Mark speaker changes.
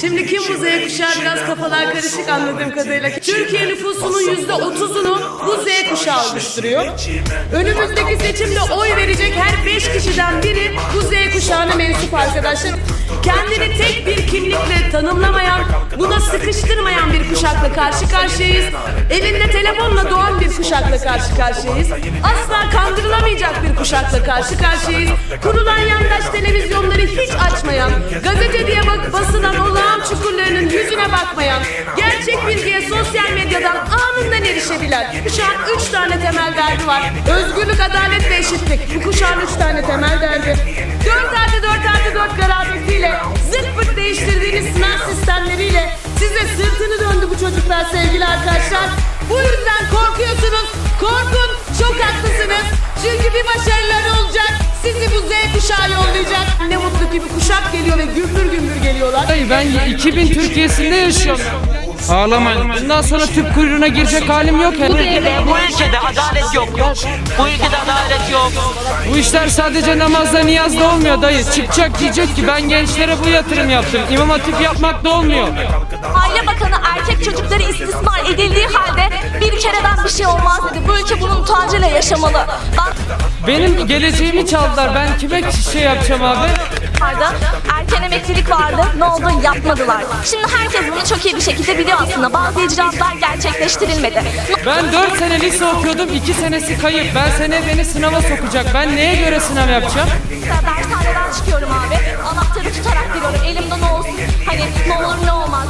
Speaker 1: Şimdi kim bu Z kuşağı biraz kafalar karışık anladığım kadarıyla. Türkiye nüfusunun yüzde otuzunu bu Z kuşağı oluşturuyor. Önümüzdeki seçimde oy verecek her beş kişiden biri bu Z kuşağına mensup arkadaşlar. Kendini kimlikle tanımlamayan, buna sıkıştırmayan bir kuşakla karşı karşıyayız. Elinde telefonla doğan bir kuşakla karşı karşıyayız. Asla kandırılamayacak bir kuşakla karşı karşıyayız. Kurulan yandaş televizyonları hiç açmayan, gazete diye bak basılan olağan çukurlarının yüzüne bakmayan, gerçek bilgiye sosyal medyadan anından erişebilen, kuşağın üç tane temel derdi var. Özgürlük, adalet ve eşitlik. Bu yüzden korkuyorsunuz. Korkun, çok haklısınız. Çünkü bir başarıları olacak. Sizi bu Z kuşağı yollayacak. Ne mutlu ki bir kuşak geliyor ve gümbür gümbür geliyorlar.
Speaker 2: Dayı ben 2000 Türkiye'sinde yaşıyorum. Ağlamayın. Bundan sonra tüp kuyruğuna girecek halim yok.
Speaker 3: Bu ülkede, bu ülkede adalet yok. Bu ülkede adalet yok.
Speaker 2: Bu işler sadece namazda niyazda olmuyor dayı. Çıkacak diyecek ki ben gençlere bu yatırım yaptım. İmam hatip yapmak da olmuyor.
Speaker 4: Aile Bakanı erkek çocukları istismar edildiği halde bir kereden bir şey olmaz dedi. Bu ülke bunun utancıyla yaşamalı. Bak
Speaker 2: Benim geleceğimi çaldılar. Ben kime şey yapacağım abi?
Speaker 4: vardı, erken emeklilik vardı. Ne oldu? Yapmadılar. Şimdi herkes bunu çok iyi bir şekilde biliyor aslında. Bazı icraatlar gerçekleştirilmedi.
Speaker 2: Ben 4 sene lise okuyordum. 2 senesi kayıp. Ben sene beni sınava sokacak. Ben neye göre sınav yapacağım?
Speaker 4: Mesela dershaneden çıkıyorum abi. Anahtarı tutarak giriyorum. Elimde ne olsun? Hani ne olur ne olmaz